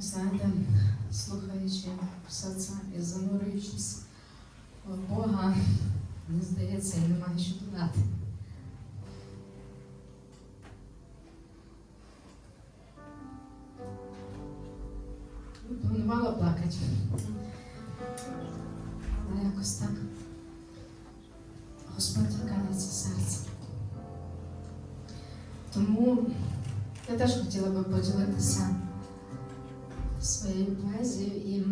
Знаєте, слухаючи все це і занурюючись в Бога, мені здається, і немає що додати. Ну, Планувала плакати. Але якось так. Господь торкається серце. Тому я теж хотіла би поділитися своєю поезією і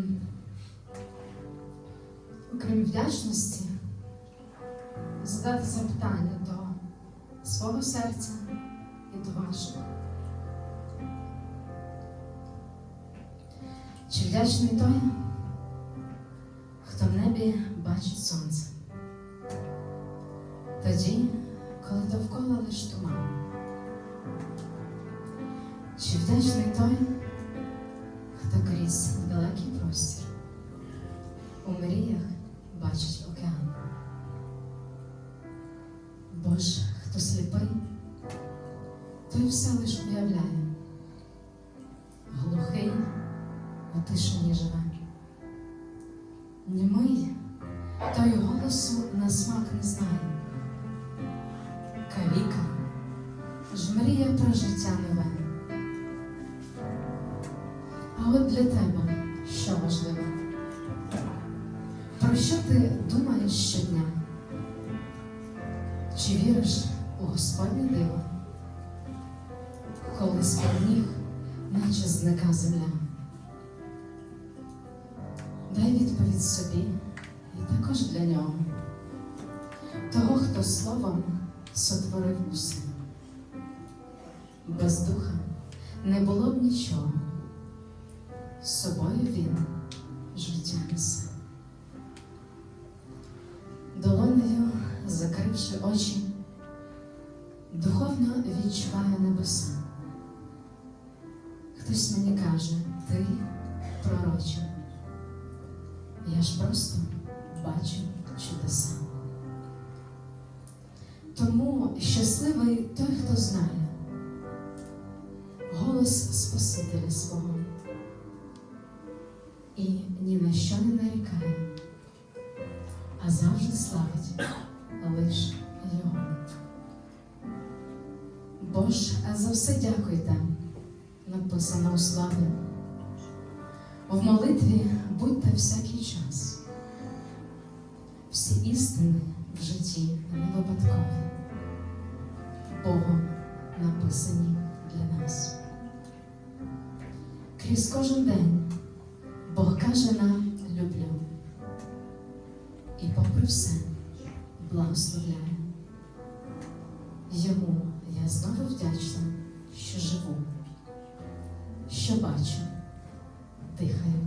окрім вдячності задати запитання до свого серця і до вашого. Чи вдячний той, хто в небі бачить сонце? Тоді, коли довкола лиш туман. Чи вдячний той, хто крізь далекий простір у мріях бачить океан? Бо хто сліпий, той все лиш уявляє, глухий у тишині живе. Німий той голосу на смак не знає. Каліка ж мріє про життя нове. А от для тебе що важливо? Про що ти думаєш щодня? Чи віриш у Господнє диво? Коли з ніг, наче зника земля? Дай відповідь собі і також для нього, того, хто словом сотворив усе. Без духа не було б нічого. З собою він життя несе. Долонею, закривши очі, духовно відчуваю небеса. Хтось мені каже, ти пророче. Я ж просто бачу чудеса. Тому щасливий той, хто знає голос Спасителя свого і ні на що не нарікає, а завжди славить лиш його. Бо ж за все дякуйте, написано у славі. В молитві будьте всякий час. Всі істини в житті не випадкові, Богом написані для нас. Крізь кожен день Бог каже нам люблю. І попри все благословляє. Йому я знову вдячна, що живу, що бачу, дихаю